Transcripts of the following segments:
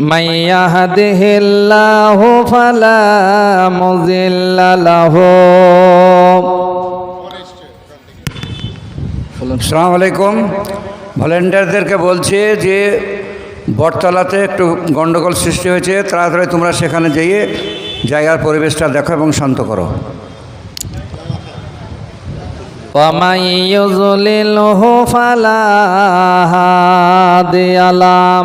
من يهده الله فلا مضل له সালাম আলাইকুম ভলেন্টিয়ারদেরকে বলছি যে বটতলাতে একটু গন্ডগোল সৃষ্টি হয়েছে তাড়াতাড়ি তোমরা সেখানে যেয়ে জায়গার পরিবেশটা দেখো এবং শান্ত করো ومن يضلله فلا هادي له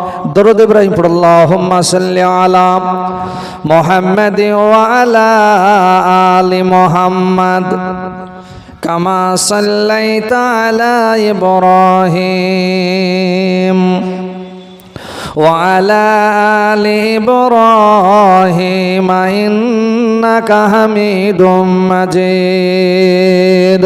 درود إبراهيم پر اللهم صل على محمد وعلى آل محمد كما صليت على إبراهيم وعلى آل إبراهيم إنك حميد مجيد.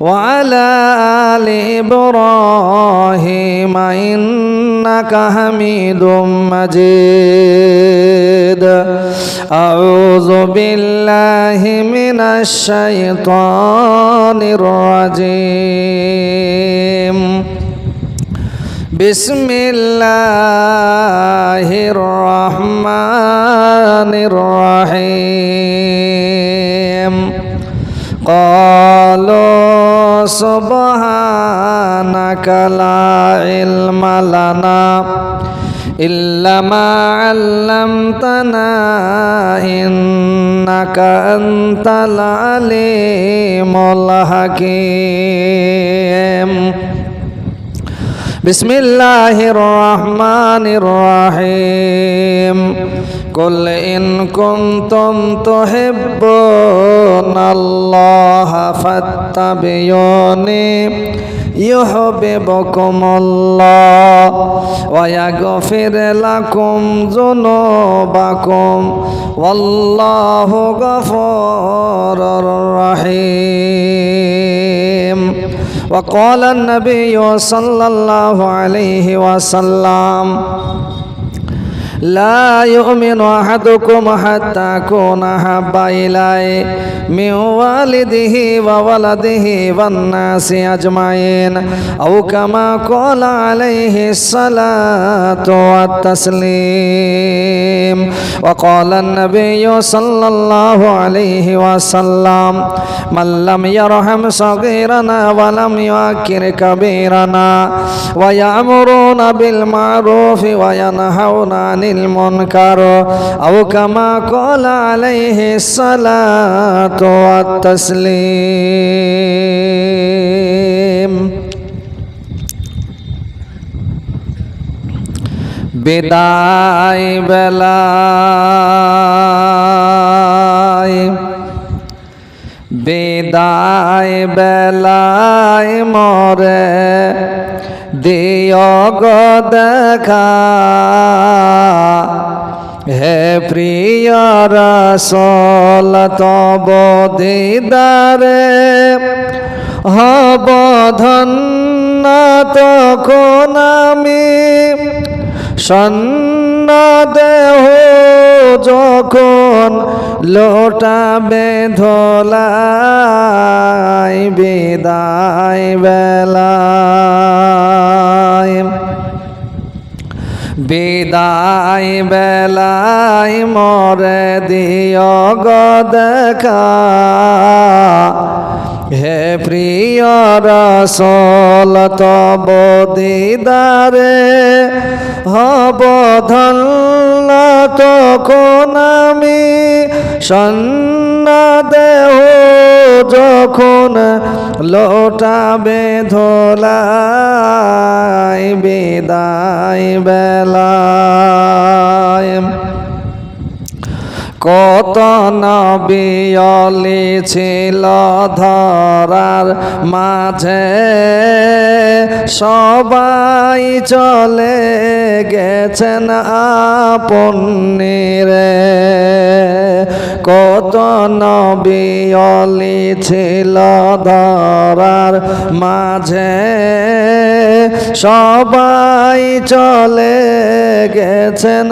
وعلى آل إبراهيم إنك حميد مجيد أعوذ بالله من الشيطان الرجيم بسم الله الرحمن الرحيم قالوا سبحانك لا علم لنا إلا ما علمتنا إنك أنت العليم الحكيم بسم الله الرحمن الرحيم قل إن كنتم تحبون الله فاتبعوني يحببكم الله ويغفر لكم ذنوبكم والله غفور رحيم وقال النبي صلى الله عليه وسلم لا يؤمن أحدكم حتى أكون أحب إليه من والده وولده والناس أجمعين. أو كما قال عليه الصلاة والتسليم. وقال النبي صلى الله عليه وسلم من لم يرحم صغيرنا ولم يؤكر كبيرنا ويأمرون بالمعروف وينهون عن আনিল মন কার। কামা কলালাই হে সালাতসলি ওয়াত বেলা। বিদায় বেলায় মরে দিয় দেখা। হে প্রিয় রসল, তব দিদারে হব ধন্য, তখন আমি সন্ন দেহ যখন লোটাবে ধোলাই বিদায় বেলায়। বিদায় বেলায় মরে দিয় গো দেখা। হে প্রিয় রসল, তব দিদারে হব ধন্য তখন আমি সন্ন দেহ যখন লোটাবে ধোলাই, বিদায় বেলায়। কত নবিয়লি ছিল ধরার মাঝে? সবাই চলে গেছেন আপনিরে কত নবিয়লি ছিল ধরার মাঝে? সবাই চলে গেছেন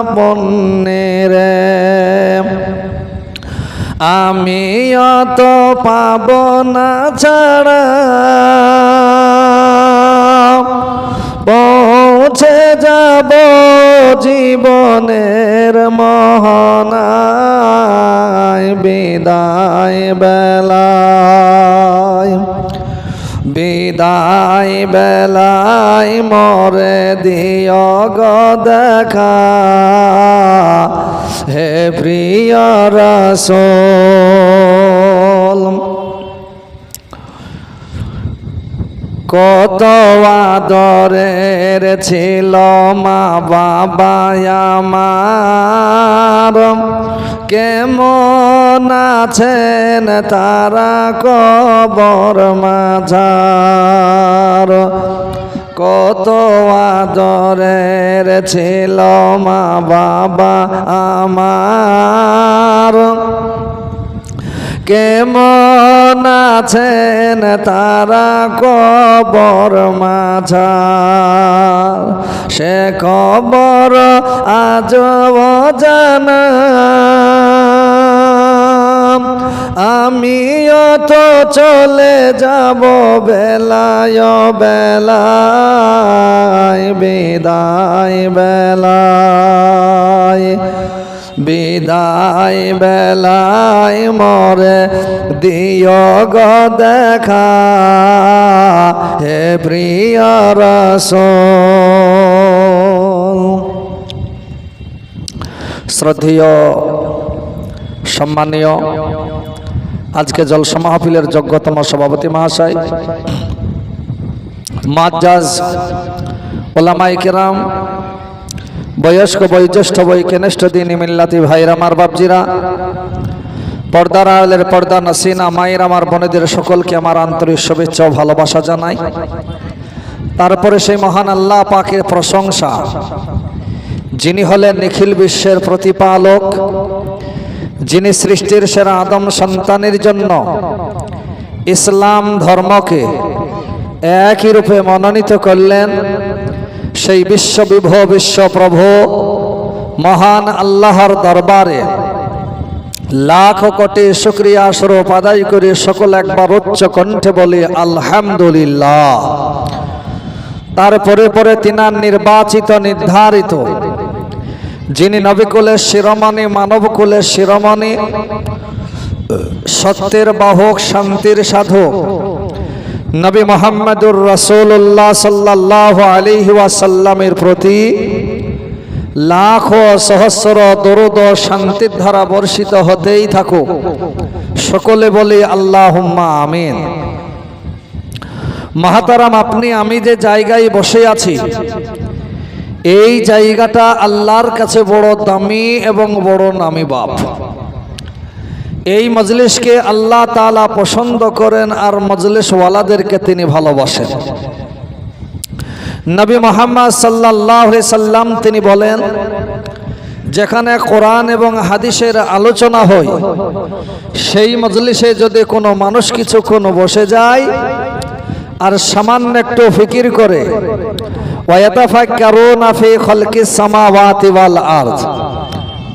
আপনিরে আমি অত পাব না ছাড়া। পৌঁছে যাব জীবনের মহনায়, বিদায় বেলায়। বিদায় বেলায় মরে দিয় দেখা। হে প্রিয় রসোল কত আদরের ছিল মা বাবা আমার। কেমন আছেন তারা কবর মাঝার? কত আদরের ছিল মা বাবা আমার। কেমন আছেন তারা কবর মাঝার? সে কবর আজ জানা আমিও তো চলে যাব বেলায় বেলায়। বিদায় বেলায় বিদায় বেলায় মরে দিয় গ দেখা। হে প্রিয় রসোল, শ্রদ্ধেয়, সম্মানীয়, আজকে জলসা মাহফিলের যোগ্যতম সভাপতি মহাশয় মাজ্জাজ ওলামাই কেরাম, বয়স্ক, বয়োজ্যেষ্ঠ বই কেনেষ্ঠ দিন মিল্লাতি ভাইরা আমার বাপজিরা, পর্দার আলের পর্দা নাসিনা মায়ের আমার বোনেদের সকলকে আমার আন্তরিক শুভেচ্ছা ও ভালোবাসা জানাই। তারপরে সেই মহান আল্লাহ পাকের প্রশংসা, যিনি হলেন নিখিল বিশ্বের প্রতিপালক, যিনি সৃষ্টির সেরা আদম সন্তানের জন্য ইসলাম ধর্মকে একই রূপে মনোনীত করলেন সেই বিশ্ববিভব, বিশ্বপ্রভু, মহান আল্লাহর দরবারে লাখ কোটি শুক্রিয়া স্বরূপ আদায় করে সকল একবার উচ্চ কণ্ঠে বলি, আলহামদুলিল্লাহ। তারপরে পরে তিনার নির্বাচিত, নির্ধারিত। যিনি নবিকুলের শিরোমণি, মানবকুলের শিরোমণি, সত্যের বাহক, শান্তির সাধক নবী মোহাম্মদুর রসুল্লাহ সাল্লাহ আলিহি ওয়াসাল্লামের প্রতি লাখ সহস্র দরুদ শান্তির ধারা বর্ষিত হতেই থাকুক। সকলে বলি আল্লাহ আমিন। মাহাতারাম, আপনি, আমি যে জায়গায় বসে আছি, এই জায়গাটা আল্লাহর কাছে বড় দামি এবং বড় নামি বাপ এই মজলিসকে আল্লাহ তালা পছন্দ করেন আর মজলিসওয়ালাদেরকে তিনি ভালোবাসেন। নবী মোহাম্মদ সাল্লাহ সাল্লাম তিনি বলেন, যেখানে কোরআন এবং হাদিসের আলোচনা হয়, সেই মজলিসে যদি কোনো মানুষ কিছুক্ষণ বসে যায় আর সামান্য একটু ফিকির করে ওয়াতাফাক্কারুনা ফি খালকিস সামাওয়াতি ওয়াল আরদ।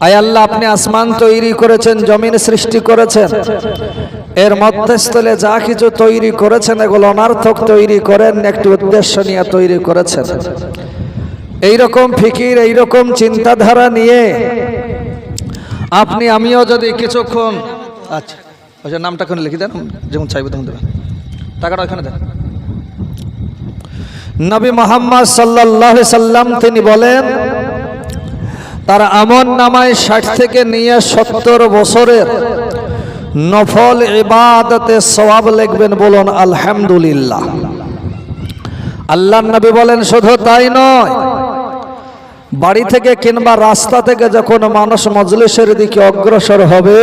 আয় আল্লাহ, আপনি আসমান তৈরি করেছেন, জমিন সৃষ্টি করেছেন। এর মধ্যস্থলে যা কিছু তৈরি করেছেন, এগুলো অনার্থক তৈরি করেন, একটি উদ্দেশ্য নিয়ে তৈরি করেছেন। এইরকম ফিকির, এইরকম চিন্তাধারা নিয়ে আপনি, আমিও যদি কিছুক্ষণ আচ্ছা আচ্ছা নামটা এখন লিখে দেন, যেমন চাইবে তখন দেবেন। টাকাটা ওখানে দেন। নবী মোহাম্মদ সাল্লাহ সাল্লাম তিনি বলেন তার আমন নামায় ষাট থেকে নিয়ে সত্তর বছরের নফল ইবাদতে সওয়াব লিখবেন বলুন, আলহামদুলিল্লাহ। আল্লাহ নবী বলেন, শুধু তাই নয়, বাড়ি থেকে কিংবা রাস্তা থেকে যখন মানুষ মজলিসের দিকে অগ্রসর হবে,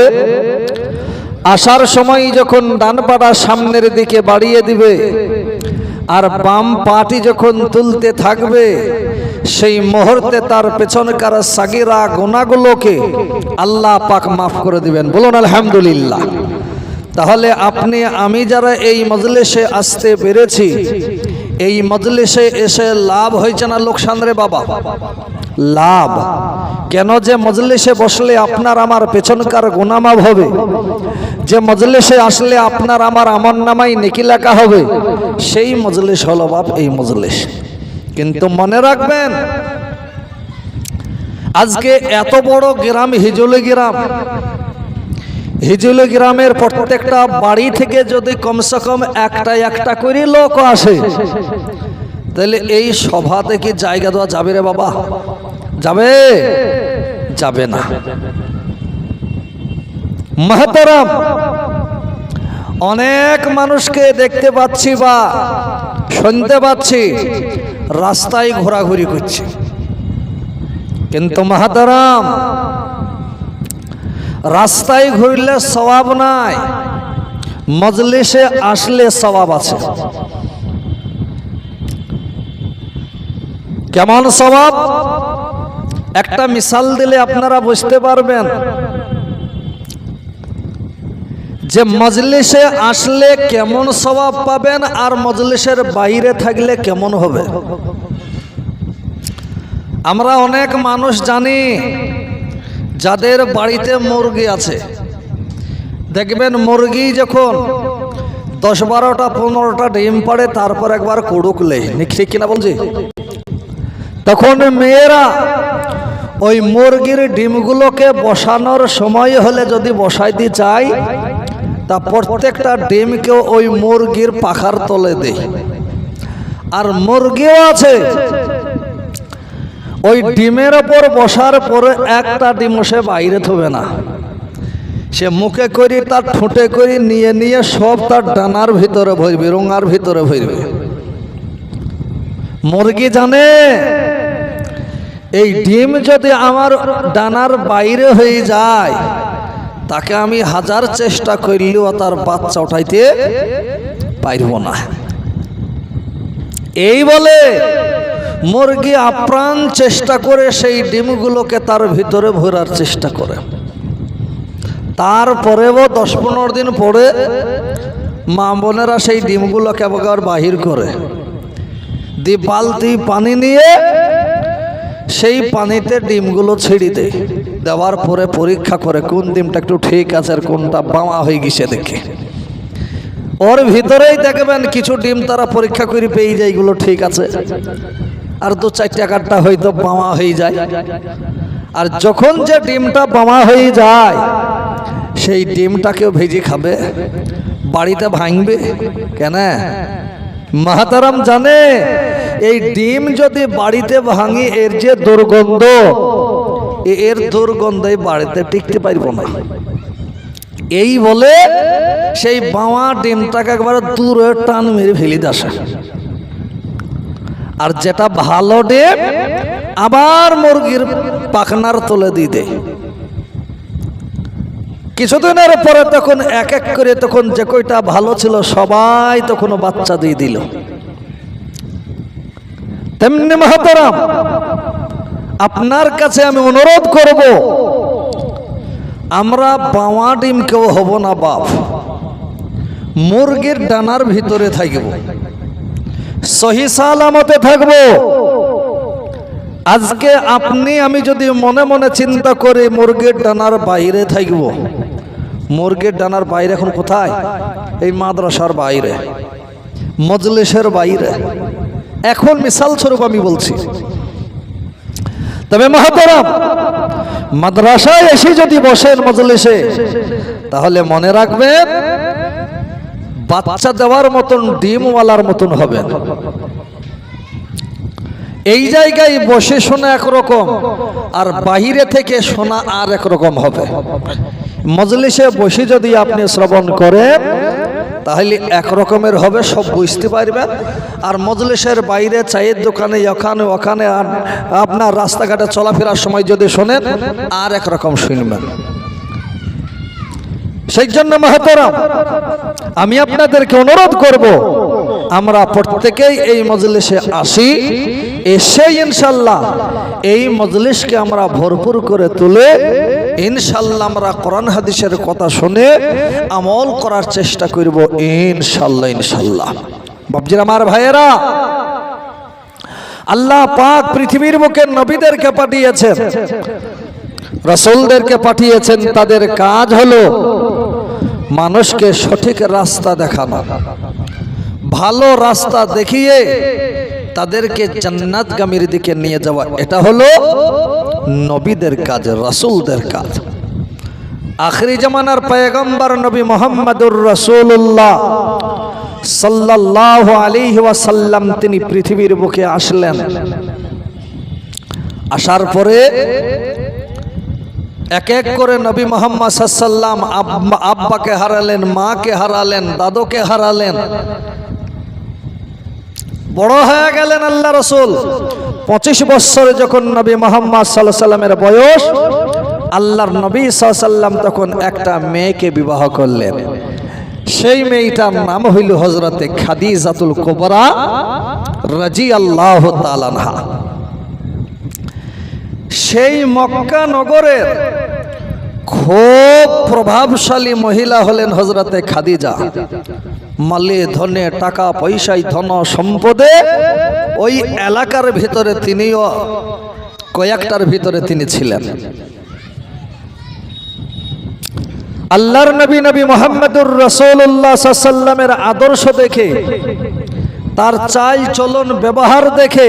আসার সময় যখন ডান পাটা সামনের দিকে বাড়িয়ে দিবে, আর বাম পাটি যখন তুলতে থাকবে সেই মুহূর্তে তার পেছনকার সাগিরা গোনাগুলোকে আল্লাহ পাক মাফ করে দিবেন। বলুন, আলহামদুলিল্লাহ। তাহলে আপনি, আমি যারা এই মজলিসে আসতে পেরেছি, এই মজলিসে এসে লাভ হয়েছে না লোকসান রে বাবা? লাভ। কেন যে মজলিসে বসলে আপনার আমার পেছনকার গুনামাভ হবে? যে মজলিসে আসলে আপনার আমার আমন নামাই নেকি লেখা হবে? সেই মজলিস হলো বাপ, এই মজলিস। কিন্তু মনে রাখবেন, আজকে এত বড় গ্রাম, হিজুলি গ্রাম। হিজুলি গ্রামের প্রত্যেকটা বাড়ি থেকে যদি কমসে কম একটা একটা করে লোক আসে, তাহলে এই সভাতে কি জায়গা দেওয়া যাবে রে বাবা? যাবে? যাবে না। মাহতারাম, অনেক মানুষকে দেখতে পাচ্ছি বা শুনতে পাচ্ছি। রাস্তায় ঘোরাঘুরি করছে। কিন্তু মাহাতারাম, রাস্তায় ঘুরলে স্বভাব নাই, মজলিসে আসলে স্বভাব আছে। কেমন স্বভাব একটা মিশাল দিলে আপনারা বুঝতে পারবেন যে মজলিসে আসলে কেমন স্বভাব পাবেন আর মজলিসের বাইরে থাকলে কেমন হবে? আমরা অনেক মানুষ জানি যাদের বাড়িতে মুরগি আছে। দেখবেন মুরগি যখন দশ বারোটা, পনেরোটা ডিম পাড়ে, তারপর একবার কুড়ুকলে ঠিক কিনা বলছি? তখন মেয়েরা ওই মুরগির ডিমগুলোকে বসানোর সময় হলে যদি বসাইতে চাই তা প্রত্যেকটা ডিমকেও ওই মুরগির পাখার তলে দেয় আর মুরগিও আছে। ওই ডিমের ওপর বসার পরে একটা ডিম সে বাইরে থবে না। সে মুখে করি, তার ঠোঁটে করি, নিয়ে নিয়ে সব তার ডানার ভিতরে ভরবে, রোঙার ভিতরে ভরবে। মুরগি জানে, এই ডিম যদি আমার ডানার বাইরে হয়ে যায় তাকে আমি হাজার চেষ্টা করলেও তার বাচ্চা উঠাইতে পারব না। এই বলে মুরগি আপ্রাণ চেষ্টা করে সেই ডিমগুলোকে তার ভিতরে ভরার চেষ্টা করে। তারপরেও দশ পনেরো দিন পরে মা বোনেরা সেই ডিমগুলোকে আবার বাহির করে। দি বালতি পানি নিয়ে সেই পানিতে ডিমগুলো ছেড়ে দেয় দেওয়ার পরে পরীক্ষা করে কোন ডিমটা একটু ঠিক আছে আর কোনটা বামা হয়ে গেছে দেখে। ওর ভিতরেই দেখবেন কিছু ডিম তারা পরীক্ষা করে পেয়ে যায়, এগুলো ঠিক আছে। আর দু চার টাকারটা হয়তো বামা হয়ে যায়। আর যখন যে ডিমটা বামা হয়ে যায়, সেই ডিমটাকেও ভেজে খাবে, বাড়িতে ভাঙবে। কেন? মাহাতারাম জানে এই ডিম যদি বাড়িতে ভাঙি, এর যে দুর্গন্ধ এর দুর্গন্ধে বাড়িতে টিকতে পারব না। এই বলে সেই বাবা ডিমটাকে একবার দূরে টান মেরে ফেলি আসে। আর যেটা ভালো ডিম, আবার মুরগির পাখনার তুলে দিয়ে দেয়। কিছুদিনের পরে তখন এক এক করে তখন যে কয়টা ভালো ছিল, সবাই তখন বাচ্চা দিয়ে দিল। তেমনি মহাতারাম, আপনার কাছে আমি অনুরোধ করব, আমরা বাওয়া ডিম কেউ হব না বাপ, মুরগির ডানার ভিতরে থাকব, সহি সালামতে থাকব। আজকে আপনি, আমি যদি মনে মনে চিন্তা করে মুরগির ডানার বাইরে থাকব, মুরগির ডানার বাইরে এখন কোথায়? এই মাদ্রাসার বাইরে, মজলিসের বাইরে। এখন মিসাল স্বরূপ আমি বলছি। তবে মহাতরাম, মাদ্রাসায় এসে যদি বসেন মজলিসে, তাহলে মনে রাখবেন বাচ্চা দেওয়ার মতন, ডিমওয়ালার মতন হবেন। এই জায়গায় বসে শোনা একরকম, আর বাহিরে থেকে শোনা আর একরকম হবে। মজলিসে বসে যদি আপনি শ্রবণ করেন তাহলে একরকমের হবে, সব বুঝতে পারবেন। আর মজলিসের বাইরে চায়ের দোকানে ওখানে ওখানে আপনার রাস্তাঘাটে চলাফেরার সময় যদি শোনেন, আর একরকম শুনবেন। সেই জন্য মাহাতরাম, আমি আপনাদেরকে অনুরোধ করব, আমরা প্রত্যেকেই এই মজলিসে আসি, এসে ইনশাল্লাহ এই মজলিসকে আমরা ভরপুর করে তুলে ইনশাল্লাহ আমরা কোরআন হাদিসের কথা শুনে আমল করার চেষ্টা করব ইনশাল্লাহ ইনশাল্লাহ। বাবজির আমার ভাইয়েরা, আল্লাহ পাক পৃথিবীর বুকে নবীদেরকে পাঠিয়েছেন, রসুলদেরকে পাঠিয়েছেন, তাদের কাজ হলো মানুষকে সঠিক রাস্তা দেখানো। ভালো রাস্তা দেখিয়ে তাদেরকে জান্নাতগামীর দিকে নিয়ে যাওয়া। এটা হলো নবীদের কাজ, রসুলদের কাজ। আখরি জামানার পয়গম্বর নবী মোহাম্মদুর রসুল্লাহ সাল্লাহ আলী ওয়াসাল্লাম তিনি পৃথিবীর বুকে আসলেন। আসার পরে এক এক করে নবী মোহাম্মদ সাল্লাম আব্বাকে হারালেন, মাকে হারালেন, দাদুকে হারালেন। বড় হয়ে গেলেন আল্লাহ রসুল। পঁচিশ বৎসরে যখন নবী মোহাম্মদ সাল্লাহ সাল্লামের বয়স, আল্লাহর নবী সাল্লাম তখন একটা মেয়েকে বিবাহ করলেন। সেই মেয়েটার নাম হইল হজরতে খাদিজাতুল কোবরা রাজি আল্লাহ তালানহা সেই মক্কা নগরের খুব প্রভাবশালী মহিলা হলেন হজরতে খাদিজা। মালে, ধনে, টাকা, পয়সায় ধন, সম্পদে ওই এলাকার ভিতরে তিনিও কয়েকটার ভিতরে তিনি ছিলেন। আল্লাহর নবী নবী মোহাম্মদুর রসুল্লাহ সাল্লামের আদর্শ দেখে, তার চাল চলন ব্যবহার দেখে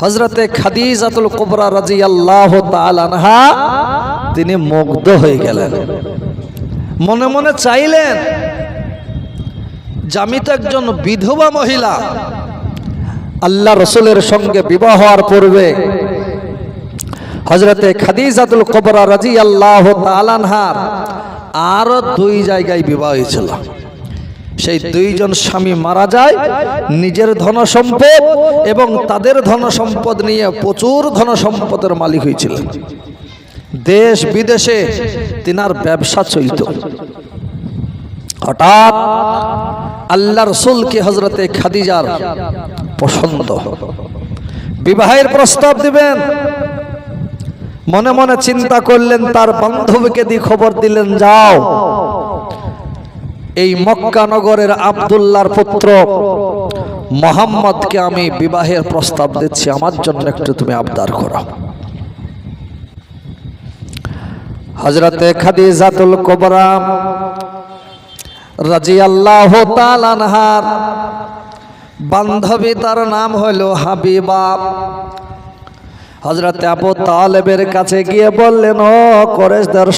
হজরতে খাদিজাতুল কুবরা রাজি আল্লাহ তালানহা তিনি মুগ্ধ হয়ে গেলেন। মনে মনে চাইলেন যে আমি তো একজন বিধবা মহিলা। আল্লাহ রসুলের সঙ্গে বিবাহ হওয়ার পূর্বে হজরতে খাদিজাতুল কবরা রাজি আল্লাহ তালানহার আরও দুই জায়গায় বিবাহ হয়েছিল। সেই দুইজন স্বামী মারা যায়, নিজের ধন সম্পদ এবং তাদের ধন সম্পদ নিয়ে প্রচুর ধন সম্পদের মালিক হয়েছিলেন। দেশ বিদেশে তিনার ব্যবসা চলত। হঠাৎ আল্লাহ রসুলকে হজরতে খাদিজার পছন্দ। বিবাহের প্রস্তাব দিবেন। মনে মনে চিন্তা করলেন, তার বান্ধবীকে দিয়ে খবর দিলেন, যাও। এই মক্কা নগরের আবদুল্লার পুত্র মোহাম্মদকে আমি বিবাহের প্রস্তাব দিচ্ছি, আমার জন্য একটু তুমি আবদার করো। হজরতে খাদিজাতুল কোবরা রাজি আল্লাহ তালানহার বান্ধবী তার নাম হলো হাবিবা। হজরত আবু তালেবের কাছে গিয়ে বললেন, ও করেশদের